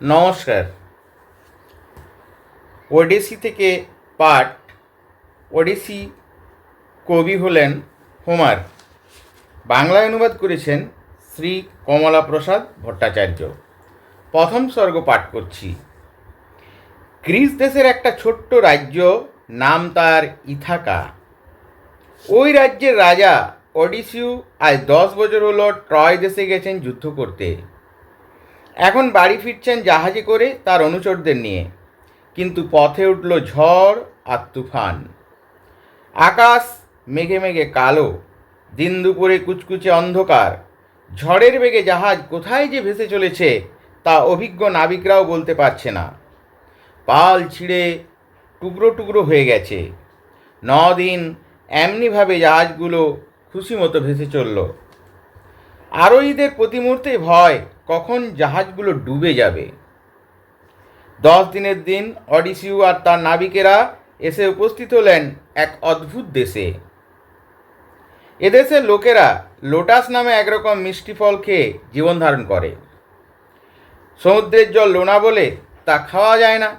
নমস্কার। ওডিসি থেকে পাঠ ওডিসি কবি হলেন হোমার। বাংলায় অনুবাদ করেছেন শ্রী কমলা প্রসাদ ভট্টাচার্য। প্রথম স্বর্গ পাঠ করছি। গ্রিস দেশের একটা ছোট্ট রাজ্য, নাম তার ইথাকা। ওই রাজ্যের রাজা অডিসিউ আজ দশ বছর হলো ট্রয় দেশে গেছেন যুদ্ধ করতে। এখন বাড়ি ফিরছেন জাহাজে করে তার অনুচরদের নিয়ে। কিন্তু পথে উঠল ঝড় আর তুফান। আকাশ মেঘে মেঘে কালো, দিন দুপুরে কুচকুচে অন্ধকার। ঝড়ের বেগে জাহাজ কোথায় যে ভেসে চলেছে তা অভিজ্ঞ নাবিকরাও বলতে পারছে না। পাল ছিঁড়ে টুকরো টুকরো হয়ে গেছে। দিন এমনিভাবে জাহাজগুলো খুশি মতো ভেসে চলল। আরোহীদের প্রতি মুহূর্তে ভয় কখন জাহাজগুলো ডুবে যাবে? দশ দিনের দিন অডিসিউ আর তার নাবিকেরা এসে উপস্থিত হলেন এক অদ্ভুত দেশে। এদেশের লোকেরা লোটাস নামে একরকম মিষ্টি ফল খেয়ে জীবন ধারণ করে। সমুদ্রের জল লোনা বলে তা খাওয়া যায় না।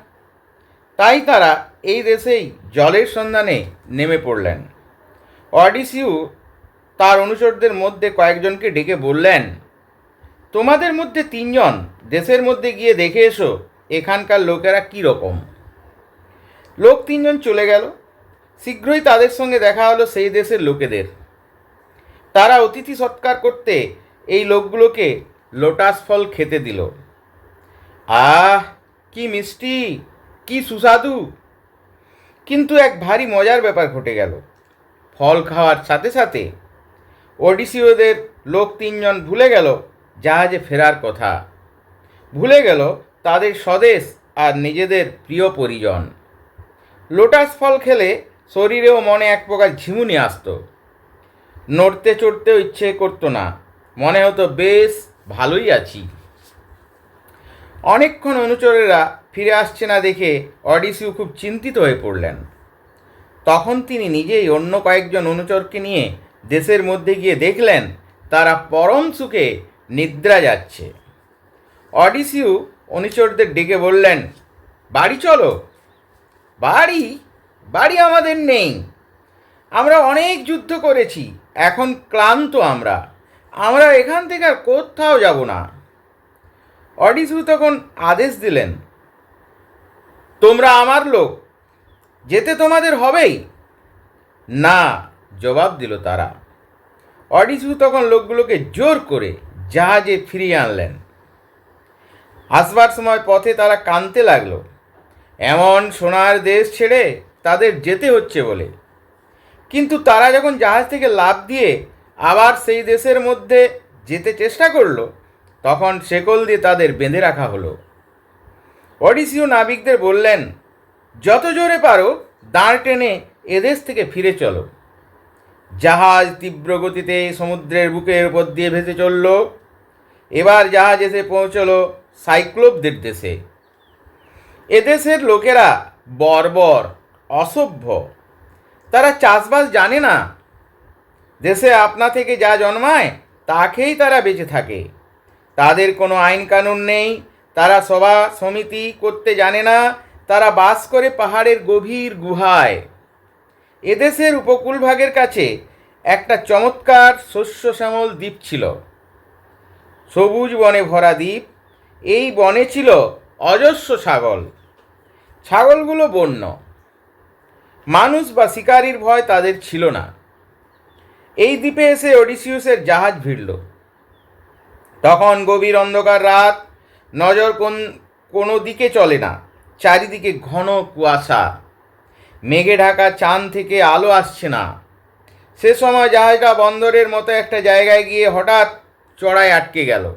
তাই তারা এই দেশেই জলের সন্ধানে নেমে পড়লেন। অডিসিউ তার অনুচরদের মধ্যে কয়েকজনকে ডেকে বললেন তোমাদের মধ্যে তিনজন, দেশের মধ্যে গিয়ে দেখে এসো এখানকার লোকেরা কী রকম। লোক তিনজন চলে গেল। শীঘ্রই তাদের সঙ্গে দেখা হলো সেই দেশের লোকেদের। তারা অতিথি সৎকার করতে এই লোকগুলোকে লোটাস ফল খেতে দিল। আহ, কি মিষ্টি, কি সুস্বাদু। কিন্তু এক ভারী মজার ব্যাপার ঘটে গেল। ফল খাওয়ার সাথে সাথে ওডিসিওদের লোক তিনজন ভুলে গেল জাহাজে ফেরার কথা। ভুলে গেল তাদের স্বদেশ আর নিজেদের প্রিয় পরিজন। লোটাস ফল খেলে শরীরে ও মনে এক প্রকার ঝিমুনি আসতো। নড়তে চড়তেও ইচ্ছে করতো না, মনে হতো, বেশ, ভালোই আছি। অনেকক্ষণ অনুচরেরা ফিরে আসছে না দেখে অডিসিউ খুব চিন্তিত হয়ে পড়লেন। তখন তিনি নিজেই অন্য কয়েকজন অনুচরকে নিয়ে দেশের মধ্যে গিয়ে দেখলেন, তারা পরম সুখে নিদ্রা যাচ্ছে। অডিসিউ অনুচরদের ডেকে বললেন, বাড়ি চলো। বাড়ি বাড়ি আমাদের নেই। আমরা অনেক যুদ্ধ করেছি, এখন ক্লান্ত আমরা। আমরা এখান থেকে আর কোথাও যাব না। অডিসিউ তখন আদেশ দিলেন, তোমরা আমার লোক, যেতে তোমাদের হবেই। না, জবাব দিল তারা। অডিসু তখন লোকগুলোকে জোর করে জাহাজে ফিরিয়ে আনলেন। আসবার সময় পথে তারা কানতে লাগল। এমন সোনার দেশ ছেড়ে তাদের যেতে হচ্ছে বলে। কিন্তু তারা যখন জাহাজ থেকে লাভ দিয়ে আবার সেই দেশের মধ্যে যেতে চেষ্টা করল, তখন শেকল দিয়ে তাদের বেঁধে রাখা হলো। অডিসিও নাবিকদের বললেন, যত জোরে পারো, দাঁড় টেনে এদেশ থেকে ফিরে চলো। জাহাজ তীব্র গতিতে সমুদ্রের বুকের উপর দিয়ে ভেসে চলল। এবার জাহাজ এসে পৌঁছলো সাইক্লোপদের দেশে এদেশের লোকেরা বর্বর, অসভ্য। তারা চাষবাস জানে না। দেশে আপনা থেকে যা জন্মায়, তাকেই তারা বেঁচে থাকে। তাদের কোনো আইন কানুন নেই, তারা সভা সমিতি করতে জানে না, তারা বাস করে পাহাড়ের গভীর গুহায়। এদেশের উপকূলভাগের কাছে একটা চমৎকার শস্য শ্যামল দ্বীপ ছিল। সবুজ বনে ভরা দ্বীপ, এই বনে ছিল অজস্র ছাগল। ছাগলগুলো বন্য। মানুষ বা শিকারির ভয় তাদের ছিল না। এই দ্বীপে এসে ওডিসিউসের জাহাজ ভিড়ল। তখন গভীর অন্ধকার রাত, নজর কোন, কোনো দিকে চলে না, চারিদিকে ঘন কুয়াশা। মেঘে ঢাকা চাঁদ থেকে আলো আসছে না। সে সময় জাহাজটা বন্দরের মতো একটা জায়গায় গিয়ে হঠাৎ চড়াই আটকে গেল।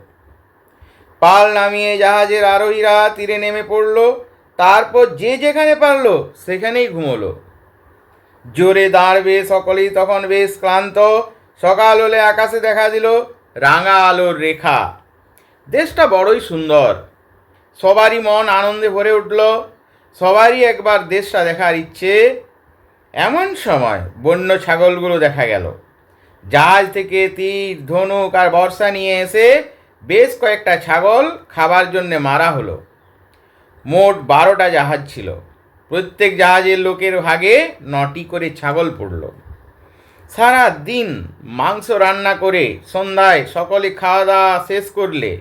পাল নামিয়ে জাহাজের আরোহীরা তীরে নেমে পড়ল। তারপর যে যেখানে পারল, সেখানেই ঘুমোলো। জোরে দাঁড়বে সকলেই তখন বেশ ক্লান্ত। সকাল হলে আকাশে দেখা দিল রাঙা আলোর রেখা। দেশটা বড়ই সুন্দর। সবারই মন আনন্দে ভরে উঠল। সবারই একবার দেশটা দেখার ইচ্ছে। এমন সময় বন্য ছাগলগুলো দেখা গেল। জাহাজ থেকে তীর, ধনুক আর বর্ষা নিয়ে এসে বেশ কয়েকটা ছাগল খাবার জন্যে মারা হলো। মোট বারোটা জাহাজ ছিল। প্রত্যেক জাহাজের লোকের ভাগে নটি করে ছাগল পড়ল। সারা দিন মাংস রান্না করে সন্ধ্যায় সকলে খাওয়া দাওয়া শেষ করলে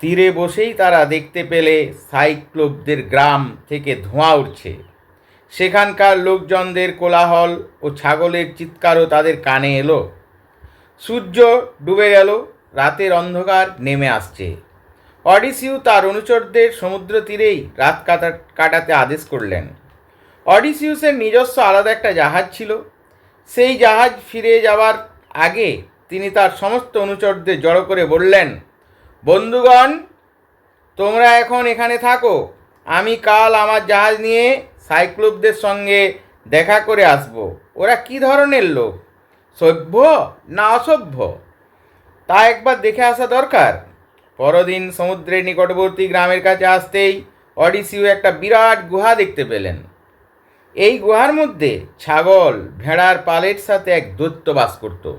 তীরে বসেই তারা দেখতে পেলে সাইক্লোবদের গ্রাম থেকে ধোঁয়া উঠছে সেখানকার লোকজনদের কোলাহল ও ছাগলের চিৎকারও তাদের কানে এলো। সূর্য ডুবে গেল, রাতের অন্ধকার নেমে আসছে। অডিসিউ তার অনুচরদের সমুদ্র তীরেই রাত কাটা কাটাতে আদেশ করলেন। অডিসিউসের নিজস্ব আলাদা একটা জাহাজ ছিল। সেই জাহাজ ফিরে যাওয়ার আগে তিনি তার সমস্ত অনুচরদের জড়ো করে বললেন, বন্ধুগণ, তোমরা এখন এখানে থাকো। আমি কাল আমার জাহাজ নিয়ে সাইক্লোপদের সঙ্গে দেখা করে আসব। ওরা কি ধরনের লোক? সভ্য না অসভ্য? তা একবার দেখে আসা দরকার। পরদিন সমুদ্রের নিকটবর্তী গ্রামের কাছে আসতেই অডিসিউ একটা বিরাট গুহা দেখতে পেলেন। এই গুহার মধ্যে ছাগল, ভেড়ার পালের সাথে এক দৈত্য বাস করত।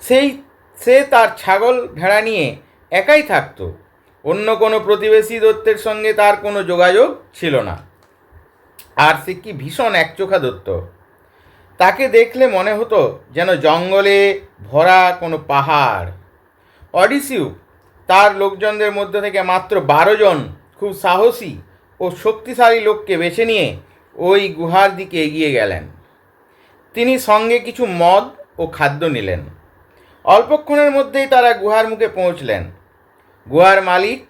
সেই, সে তার ছাগল, ভেড়া নিয়ে একাই থাকতো। অন্য কোনো প্রতিবেশী দত্তের সঙ্গে তার কোনো যোগাযোগ ছিল না। আর সে কি ভীষণ একচোখা দত্ত। তাকে দেখলে মনে হতো যেন জঙ্গলে ভরা কোনো পাহাড়। অডিসিউ, তার লোকজনদের মধ্যে থেকে মাত্র বারো জন খুব সাহসী ও শক্তিশালী লোককে বেছে নিয়ে ওই গুহার দিকে এগিয়ে গেলেন। তিনি সঙ্গে কিছু মদ ও খাদ্য নিলেন। অল্পক্ষণের মধ্যেই তারা গুহার মুখে পৌঁছলেন। গুহার মালিক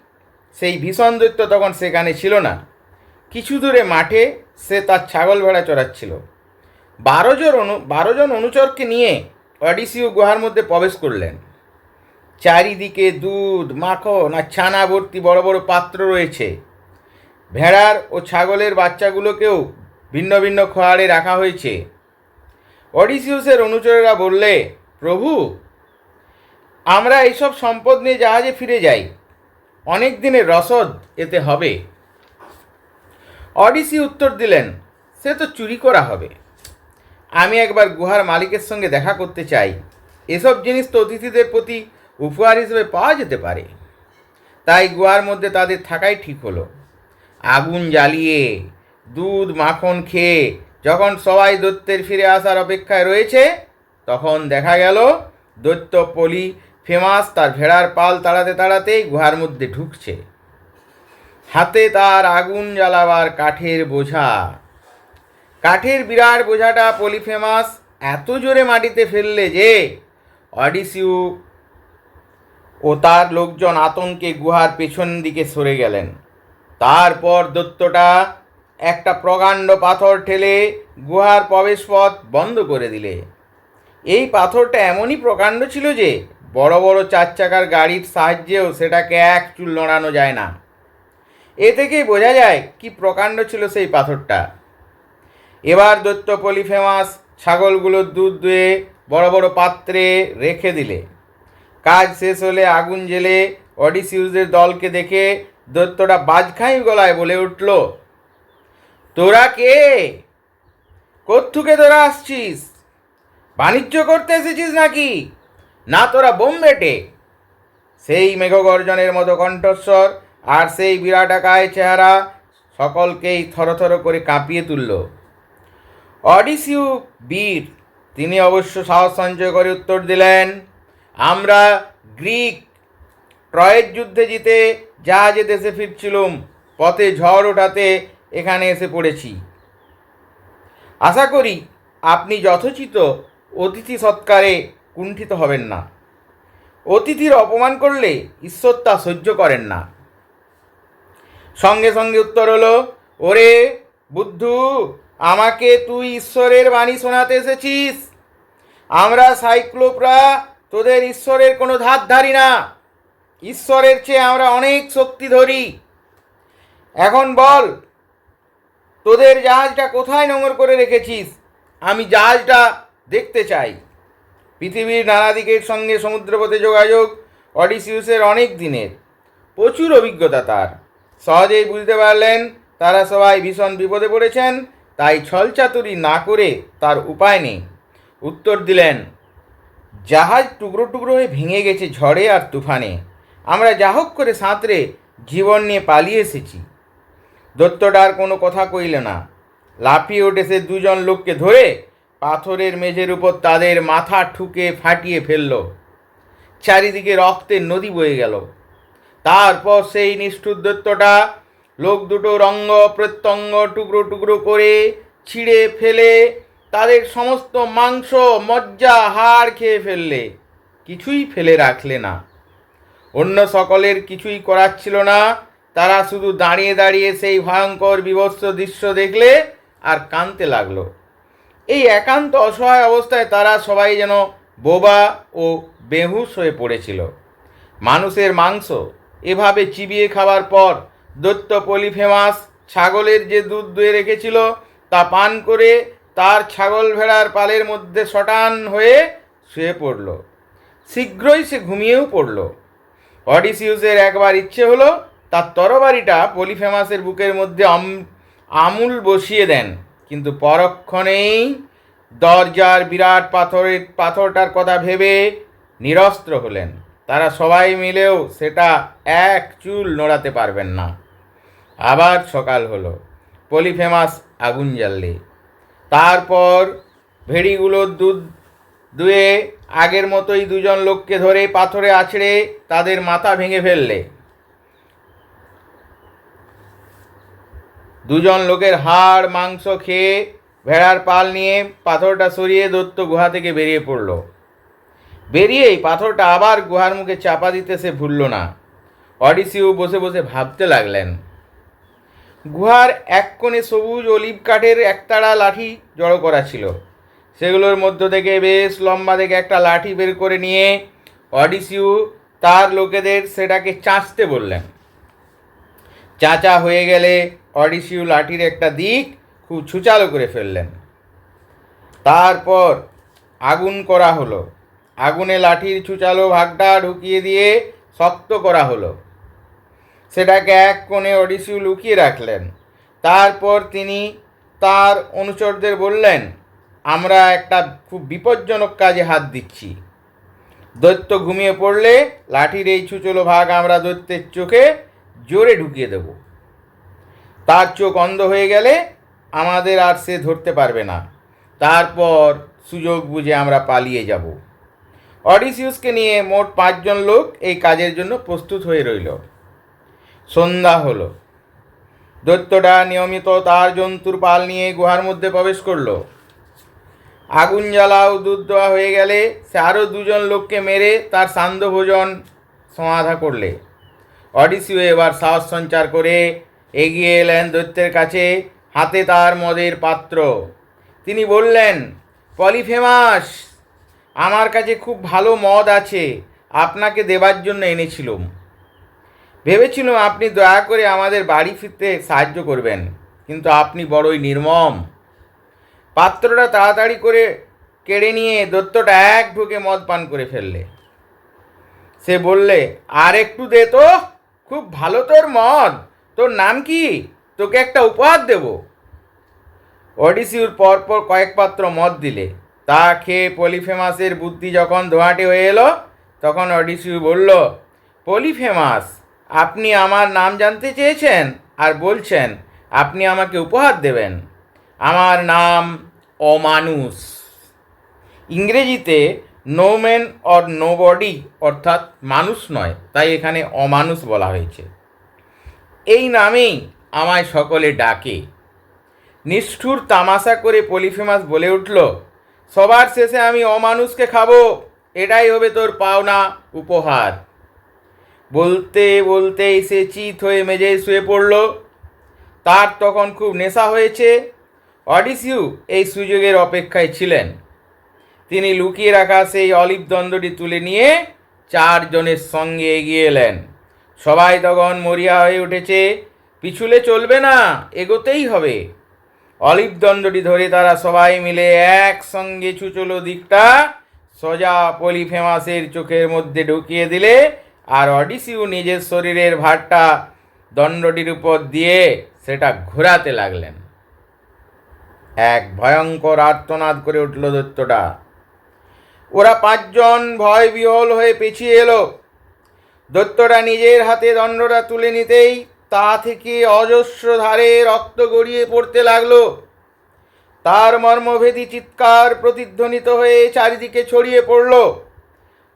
সেই ভীষণ দৈত্য তখন সেখানে ছিল না। কিছু দূরে মাঠে সে তার ছাগল ভেড়া চড়াচ্ছিল। বারো জন অনু, বারো জন অনুচরকে নিয়ে অডিসিও গুহার মধ্যে প্রবেশ করলেন। চারিদিকে দুধ, মাখন আর ছানা ভর্তি বড় বড় পাত্র রয়েছে। ভেড়ার ও ছাগলের বাচ্চাগুলোকেও ভিন্ন ভিন্ন খোয়ারে রাখা হয়েছে। অডিসিউসের অনুচরেরা বললে, প্রভু, আমরা এইসব সম্পদ নিয়ে জাহাজে ফিরে যাই। অনেক দিনের রসদ এতে হবে। অডিসি উত্তর দিলেন, সে তো চুরি করা হবে। আমি একবার গুহার মালিকের সঙ্গে দেখা করতে চাই। এসব জিনিস তো অতিথিদের প্রতি উপহার হিসেবে পাওয়া যেতে পারে। তাই গুহার মধ্যে তাদের থাকাই ঠিক হলো। আগুন জ্বালিয়ে, দুধ, মাখন খেয়ে যখন সবাই দৈত্যের ফিরে আসার অপেক্ষায় রয়েছে, তখন দেখা গেল দৈত্য পলি ফেমাস তার ভেড়ার পাল তাড়াতে তাড়াতেই গুহার মধ্যে ঢুকছে। হাতে তার আগুন জ্বালাবার কাঠের বোঝা। কাঠের বিরাট বোঝাটা পলিফেমাস এত জোরে মাটিতে ফেললে যে অডিসিউ ও তার লোকজন আতঙ্কে গুহার পেছন দিকে সরে গেলেন। তারপর দত্তটা একটা প্রকাণ্ড পাথর ঠেলে গুহার প্রবেশপথ বন্ধ করে দিলে। এই পাথরটা এমনই প্রকাণ্ড ছিল যে বড় বড় চার চাকার গাড়ির সাহায্যেও সেটাকে এক চুল নড়ানো যায় না। এ থেকেই বোঝা যায় কি প্রকাণ্ড ছিল সেই পাথরটা। এবার দৈত্য পলিফেমাস ছাগলগুলোর দুধ দুয়ে বড় বড় পাত্রে রেখে দিলে। কাজ শেষ হলে আগুন জেলে অডিসিউসের দলকে দেখে দৈত্যটা বাজখাই গলায় বলে উঠল, তোরা কে? কোত্থুকে তোরা আসছিস? বাণিজ্য করতে এসেছিস নাকি? না তোরা বোম্বেটে? সেই মেঘগর্জনের মতো কণ্ঠস্বর আর সেই বিরাটাকায় চেহারা সকলকেই থরথর করে কাঁপিয়ে তুলল। অডিসিউ বীর, তিনি অবশ্য সাহস সঞ্চয় করে উত্তর দিলেন, আমরা গ্রিক ট্রয়ের যুদ্ধে জিতে জাহাজে দেশে ফিরছিলুম, পথে ঝড় ওঠাতে এখানে এসে পড়েছি। আশা করি আপনি যথোচিত অতিথি সৎকারে কুণ্ঠিত হবেন না। অতিথির অপমান করলে ঈশ্বর তা সহ্য করেন না। সঙ্গে সঙ্গে উত্তর হলো, ওরে বুদ্ধু, আমাকে তুই ঈশ্বরের বাণী শোনাতে এসেছিস। আমরা সাইক্লোপরা, তোদের ঈশ্বরের কোনো ধার ধারি না। ঈশ্বরের চেয়ে আমরা অনেক শক্তি ধরি এখন বল, তোদের জাহাজটা কোথায় নোংর করে রেখেছিস? আমি জাহাজটা দেখতে চাই। পৃথিবীর নানা দিকের সঙ্গে সমুদ্রপথে যোগাযোগ, অডিসিউসের অনেক দিনের। প্রচুর অভিজ্ঞতা তার। সহজেই বুঝতে পারলেন, তারা সবাই ভীষণ বিপদে পড়েছেন, তাই ছলচাতুরি না করে তার উপায় নেই। উত্তর দিলেন, জাহাজ টুকরো টুকরো হয়ে ভেঙে গেছে ঝড়ে আর তুফানে। আমরা যা হোক করে সাঁতরে জীবন নিয়ে পালিয়ে এসেছি। দত্তটা আর কোনো কথা কইল না। লাফিয়ে উঠে সে দুজন লোককে ধরে পাথরের মেঝের উপর তাদের মাথা ঠুকে ফাটিয়ে ফেলল। চারিদিকে রক্তের নদী বয়ে গেল। তারপর সেই নিষ্ঠুর দত্তটা লোক দুটোর অঙ্গ প্রত্যঙ্গ, টুকরো টুকরো করে ছিঁড়ে ফেলে, তাদের সমস্ত মাংস, মজ্জা, হাড় খেয়ে ফেললে। কিছুই ফেলে রাখলে না। অন্য সকলের কিছুই করার ছিল না। তারা শুধু দাঁড়িয়ে দাঁড়িয়ে সেই ভয়ঙ্কর বিভৎস দৃশ্য দেখলে আর কাঁদতে লাগল। এই একান্ত অসহায় অবস্থায় তারা সবাই যেন বোবা ও বেহুশ হয়ে পড়েছিল। মানুষের মাংস এভাবে চিবিয়ে খাওয়ার পর দৈত্য পলিফেমাস ছাগলের যে দুধ দুয়ে রেখেছিল তা পান করে তার ছাগল ভেড়ার পালের মধ্যে শটান হয়ে শুয়ে পড়ল। শীঘ্রই সে ঘুমিয়েও পড়ল। অডিসিউসের একবার ইচ্ছে হলো তার তরবারিটা পলিফেমাসের বুকের মধ্যে আম- আমূল বসিয়ে দেন। কিন্তু পরক্ষণেই দরজার বিরাট পাথরের, পাথরটার কথা ভেবে নিরস্ত্র হলেন। তারা সবাই মিলেও সেটা এক চুল নড়াতে পারবেন না। আবার সকাল হলো, পলিফেমাস আগুন জ্বাললে। তারপর ভেড়িগুলোর দুধ দুয়ে আগের মতোই দুজন লোককে ধরে পাথরে আছড়ে তাদের মাথা ভেঙে ফেললে। দুজন লোকের হাড়, মাংস খেয়ে ভেড়ার পাল নিয়ে পাথরটা সরিয়ে দত্ত গুহা থেকে বেরিয়ে পড়ল। বেরিয়েই পাথরটা আবার গুহার মুখে চাপা দিতে সে ভুলল না। অডিসিউ বসে বসে ভাবতে লাগলেন। গুহার এক কোণে সবুজ অলিভ কাঠের একতাড়া লাঠি জড়ো করা ছিল। সেগুলোর মধ্য থেকে বেশ লম্বা থেকে একটা লাঠি বের করে নিয়ে অডিসিউ তার লোকেদের সেটাকে চাঁচতে বললেন। চাচা হয়ে গেলে অডিসিউ লাঠির একটা দিক খুব ছুচালো করে ফেললেন। তারপর আগুন করা হলো। আগুনে লাঠির ছুচালো ভাগটা ঢুকিয়ে দিয়ে শক্ত করা হলো। সেটাকে এক কোণে অডিসিউ লুকিয়ে রাখলেন। তারপর তিনি তার অনুচরদের বললেন, আমরা একটা খুব বিপজ্জনক কাজে হাত দিচ্ছি। দৈত্য ঘুমিয়ে পড়লে লাঠির এই ছুচলো ভাগ আমরা দৈত্যের চোখে জোরে ঢুকিয়ে দেব। তার চোখ অন্ধ হয়ে গেলে আমাদের আর সে ধরতে পারবে না। তারপর সুযোগ বুঝে আমরা পালিয়ে যাব। অডিসিউসকে নিয়ে মোট পাঁচজন লোক এই কাজের জন্য প্রস্তুত হয়ে রইল। সন্ধ্যা হলো। দৈত্যটা নিয়মিত তার জন্তুর পাল নিয়ে গুহার মধ্যে প্রবেশ করল। আগুন জ্বালাও দুধ দেওয়া হয়ে গেলে সে আরও দুজন লোককে মেরে তার সান্ধ্য ভোজন সমাধা করলে। অডিসিও এবার সাহস সঞ্চার করে এগিয়ে এলেন দৈত্যের কাছে, হাতে তার মদের পাত্র। তিনি বললেন, পলিফেমাস আমার কাছে খুব ভালো মদ আছে, আপনাকে দেবার জন্য এনেছিলাম। ভেবেছিলাম আপনি দয়া করে আমাদের বাড়ি ফিরতে সাহায্য করবেন, কিন্তু আপনি বড়ই নির্মম। পাত্রটা তাড়াতাড়ি করে কেড়ে নিয়ে দত্তটা এক ঢুকে মদ পান করে ফেললে। সে বললে, আর একটু দে তো, খুব ভালো তোর মদ। তোর নাম কি? তোকে একটা উপহার দেব। অডিসিউর পরপর কয়েক পাত্র মদ দিলে। তা খেয়ে পলিফেমাসের বুদ্ধি যখন দোহাটে হয়ে এলো, তখন অডিসিউ বলল, পলিফেমাস, আপনি আমার নাম জানতে চেয়েছেন আর বলছেন, আপনি আমাকে উপহার দেবেন। আমার নাম অমানুষ। ইংরেজিতে no man or no body অর্থাৎ মানুষ নয়, তাই এখানে অমানুষ বলা হয়েছে। এই নামেই আমায় সকলে ডাকে। নিষ্ঠুর তামাশা করে পলিফেমাস বলে উঠল সবার শেষে আমি অমানুষকে খাব। এটাই হবে তোর পাওনা, উপহার। বলতে বলতেই সে চিত হয়ে মেঝেয় শুয়ে পড়ল। তার তখন খুব নেশা হয়েছে। অডিসিউ এই সুযোগের অপেক্ষায় ছিলেন। তিনি লুকিয়ে রাখা সেই অলিভ দণ্ডটি তুলে নিয়ে চারজনের সঙ্গে এগিয়ে এলেন। সবাই তখন মরিয়া হয়ে উঠেছে। পিছুলে চলবে না, এগোতেই হবে। অলিভ দণ্ডটি ধরে তারা সবাই মিলে একসঙ্গে ছুচলো দিকটা সোজা পলিফেমাসের চোখের মধ্যে ঢুকিয়ে দিলে আর অডিসিউ নিজের শরীরের ভারটা দণ্ডটির উপর দিয়ে সেটা ঘোরাতে লাগলেন। এক ভয়ঙ্কর আর্তনাদ করে উঠল দৈত্যটা। ওরা পাঁচজন ভয় বিহল হয়ে পেছিয়ে এলো। দৈত্যটা নিজের হাতে দণ্ডটা তুলে নিতেই তা থেকে অজস্র ধারে রক্ত গড়িয়ে পড়তে লাগল। তার মর্মভেদী চিৎকার প্রতিধ্বনিত হয়ে চারিদিকে ছড়িয়ে পড়ল।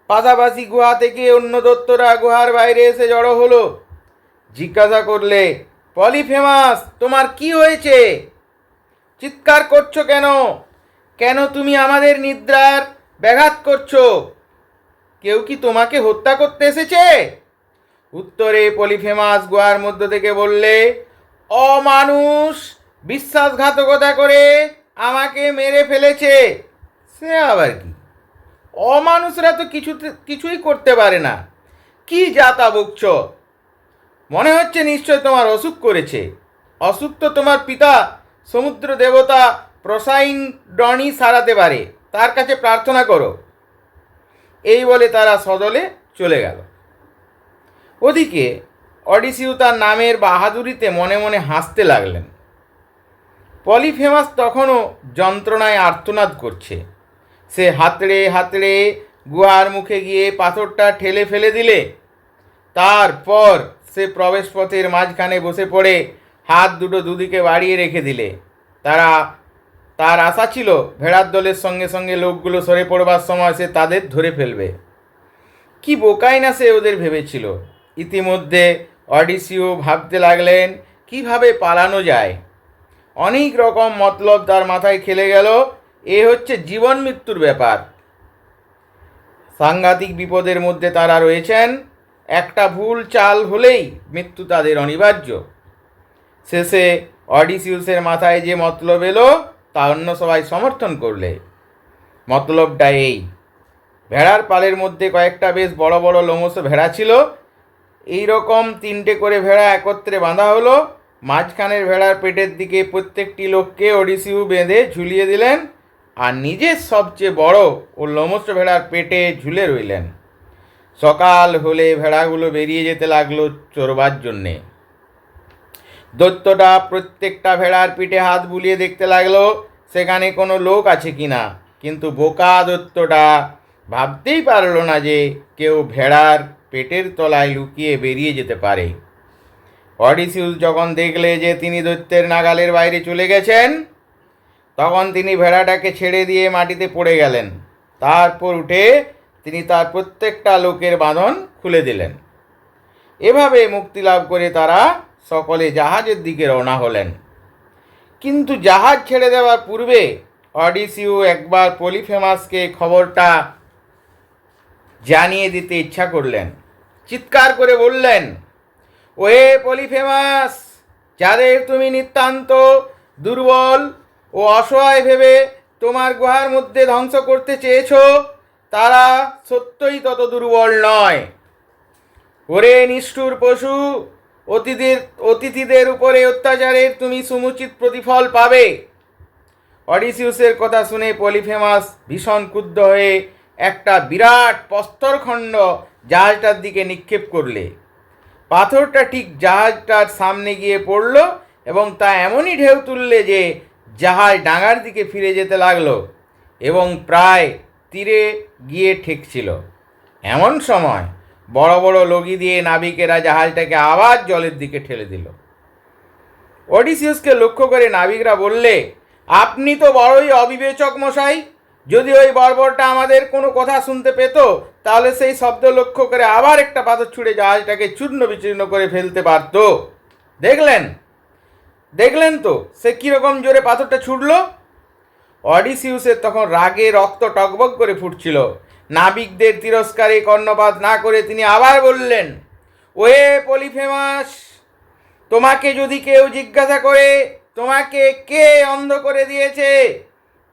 পাশাপাশি গুহা থেকে অন্য দত্তরা গুহার বাইরে এসে জড়ো হলো। জিজ্ঞাসা করলে, পলিফেমাস, তোমার কি হয়েছে? চিৎকার করছ কেন? কেন তুমি আমাদের নিদ্রার ব্যাঘাত করছ? কেউ কি তোমাকে হত্যা করতে এসেছে? উত্তরে পলিফেমাস গুহার মধ্য থেকে বললে, অমানুষ বিশ্বাসঘাতকতা করে আমাকে মেরে ফেলেছে। সে আবার কি? অমানুষরা তো কিছুতে, কিছুই করতে পারে না। কি যাতা বকছ? মনে হচ্ছে নিশ্চয় তোমার অসুখ করেছে। অসুখ তো তোমার পিতা সমুদ্র দেবতা প্রসাইন ডনি সারাতে পারে। তার কাছে প্রার্থনা করো। এই বলে তারা সদলে চলে গেল। ওদিকে অডিসিউ তার নামের বাহাদুরিতে মনে মনে হাসতে লাগলেন। পলিফেমাস তখনও যন্ত্রণায় আর্তনাদ করছে। সে হাতড়ে হাতড়ে গুহার মুখে গিয়ে পাথরটা ঠেলে ফেলে দিলে। তারপর সে প্রবেশপথের মাঝখানে বসে পড়ে, হাত দুটো দুদিকে বাড়িয়ে রেখে দিলে। তারা, তার আশা ছিল ভেড়ার দলের সঙ্গে সঙ্গে লোকগুলো সরে পড়বার সময় সে তাদের ধরে ফেলবে। কি বোকাই না সে ওদের ভেবেছিল। ইতিমধ্যে অডিসিও ভাবতে লাগলেন, কীভাবে পালানো যায়? অনেক রকম মতলব তার মাথায় খেলে গেল, এ হচ্ছে জীবন মৃত্যুর ব্যাপার। সাংঘাতিক বিপদের মধ্যে তারা রয়েছেন, একটা ভুল চাল হলেই মৃত্যু তাদের অনিবার্য। শেষে অডিসিউসের মাথায় যে মতলব এলো, তা অন্য সবাই সমর্থন করলে। মতলবটা এই, ভেড়ার পালের মধ্যে কয়েকটা বেশ বড় বড় লোমস ভেড়া ছিল এই রকম তিনটে করে ভেড়া একত্রে বাঁধা হলো। মাঝখানের ভেড়ার পেটের দিকে প্রত্যেকটি লোককে ওডিসিউ বেঁধে ঝুলিয়ে দিলেন আর নিজের সবচেয়ে বড় ও লোমস ভেড়ার পেটে ঝুলে রইলেন। সকাল হলে ভেড়াগুলো বেরিয়ে যেতে লাগল চড়বার জন্যে। দৈত্যটা প্রত্যেকটা ভেড়ার পিঠে হাত বুলিয়ে দেখতে লাগল, সেখানে কোনো লোক আছে কি না? কিন্তু বোকা দৈত্যটা ভাবতেই পারল না যে কেউ ভেড়ার পেটের তলায় লুকিয়ে বেরিয়ে যেতে পারে। অডিসিউস যখন দেখলে যে তিনি দৈত্যের নাগালের বাইরে চলে গেছেন, তখন তিনি ভেড়াটাকে ছেড়ে দিয়ে মাটিতে পড়ে গেলেন। তারপর উঠে তিনি তার প্রত্যেকটা লোকের বাঁধন খুলে দিলেন। এভাবে মুক্তি লাভ করে তারা সকলে জাহাজের দিকে রওনা হলেন। কিন্তু জাহাজ ছেড়ে দেওয়ার পূর্বে অডিসিউ একবার পলিফেমাসকে খবরটা জানিয়ে দিতে ইচ্ছা করলেন। চিৎকার করে বললেন ওয়ে পলিফেমাস, যাদের তুমি নিতান্ত দুর্বল ও অসহায় ভেবে তোমার গুহার মধ্যে ধ্বংস করতে চেয়েছো, তারা সত্যই তত দুর্বল নয়। ওরে নিষ্ঠুর পশু, অতিথির, অতিথিদের উপরে অত্যাচারের তুমি সুমুচিত প্রতিফল পাবে। অডিসিউসের কথা শুনে পলিফেমাস ভীষণ ক্রুদ্ধ হয়ে একটা বিরাট প্রস্তরখণ্ড জাহাজটার দিকে নিক্ষেপ করলে। পাথরটা ঠিক জাহাজটার সামনে গিয়ে পড়ল এবং তা এমনই ঢেউ তুললে যে জাহাজ ডাঙার দিকে ফিরে যেতে লাগল এবং প্রায় তীরে গিয়ে ঠেকছিল। এমন সময় বড় বড় লগি দিয়ে নাবিকেরা জাহাজটাকে আবার জলের দিকে ঠেলে দিল। অডিসিয়াসকে লক্ষ্য করে নাবিকরা বললে, আপনি তো বড়ই অবিবেচক মশাই। যদি ওই বর্বরটা আমাদের কোনো কথা শুনতে পেত তাহলে সেই শব্দ লক্ষ্য করে আবার একটা পাথর ছুঁড়ে জাহাজটাকে চূর্ণ বিচূর্ণ করে ফেলতে পারত দেখলেন? দেখলেন তো? সে কীরকম জোরে পাথরটা ছুটলো অডিসিউসের তখন রাগে রক্ত টকবক করে ফুটছিল। নাবিকদের তিরস্কারে কর্ণপাত না করে তিনি আবার বললেন, ওয়ে পলিফেমাস, তোমাকে যদি কেউ জিজ্ঞাসা করে, তোমাকে কে অন্ধ করে দিয়েছে?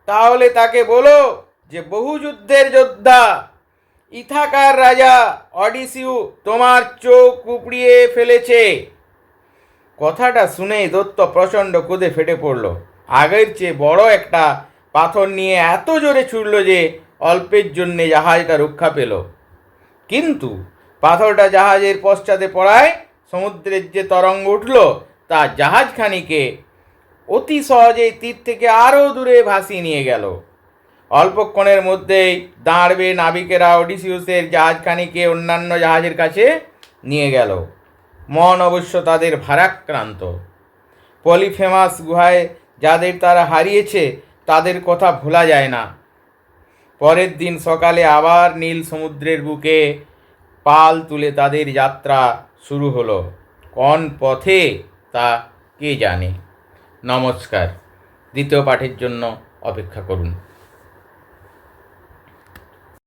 তাহলে তাকে বলো যে বহু যুদ্ধের যোদ্ধা ইথাকার রাজা অডিসিউ তোমার চোখ কুপড়িয়ে ফেলেছে। কথাটা শুনেই দত্ত প্রচণ্ড কুদে ফেটে পড়ল। আগের চেয়ে বড় একটা পাথর নিয়ে এত জোরে ছুটল যে অল্পের জন্যে জাহাজটা রক্ষা পেল। কিন্তু পাথরটা জাহাজের পশ্চাতে পড়ায় সমুদ্রের যে তরঙ্গ উঠল, তা জাহাজখানিকে অতি সহজেই তীর থেকে আরও দূরে ভাসিয়ে নিয়ে গেল। অল্পক্ষণের মধ্যেই দাঁড়বে নাবিকেরা ওডিসিউসের জাহাজখানিকে অন্যান্য জাহাজের কাছে নিয়ে গেল। মন অবশ্য তাদের ভারাক্রান্ত। পলিফেমাস গুহায় যাদের তারা হারিয়েছে, তাদের কথা ভোলা যায় না। পরের দিন সকালে আবার নীল সমুদ্রের বুকে পাল তুলে তাদের যাত্রা শুরু হলো। কোন পথে তা কে জানে? নমস্কার। দ্বিতীয় পাঠের জন্য অপেক্ষা করুন।